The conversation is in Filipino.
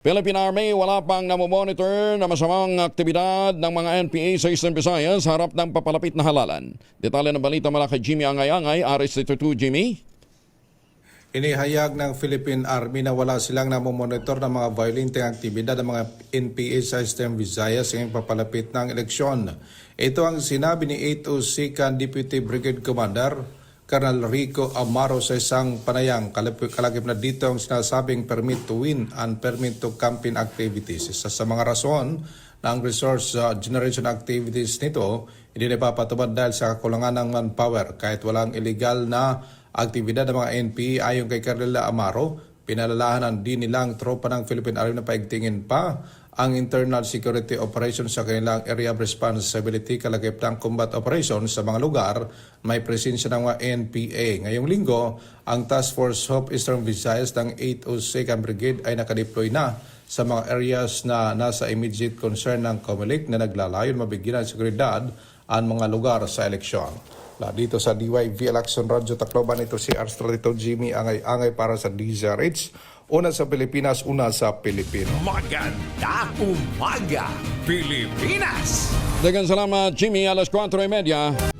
Philippine Army wala pang namomonitor na masamang aktibidad ng mga NPA sa Eastern Visayas sa harap ng papalapit na halalan. Detalye ng balita mula kay Jimmy Angay-Angay, RS32 Jimmy. Inihayag ng Philippine Army na wala silang namomonitor ng mga violenteng aktibidad ng mga NPA sa Eastern Visayas ngayong papalapit ng eleksyon. Ito ang sinabi ni 802 kan Deputy Brigade Commander Colonel Rico Amaro sa isang panayang kalagip na dito ang sinasabing permit to win and permit to campaign activities. Isa sa mga rason ng resource uh, generation activities nito hindi napapatupad dahil sa kakulangan ng manpower kahit walang illegal na aktibidad ng mga NPA ayon kay Colonel Amaro pinalalahanan din nilang tropa ng Philippine Army na paigtingin pa ang internal security operations sa kanilang area of responsibility kalagip ng combat operations sa mga lugar may presensya ng mga NPA. Ngayong linggo, ang Task Force Hope Eastern Visayas ng 802nd Brigade ay nakadeploy na sa mga areas na nasa immediate concern ng COMELEC na naglalayon mabigyan ng seguridad ang mga lugar sa eleksyon. La dito sa DYV Election Radio Tacloban ito si Arstralito Jimmy Angay-Angay para sa DZRH. Una sa Pilipinas, una sa Pilipino. Maganda umaga, Pilipinas! Dagan salamat Jimmy, alas 4.30.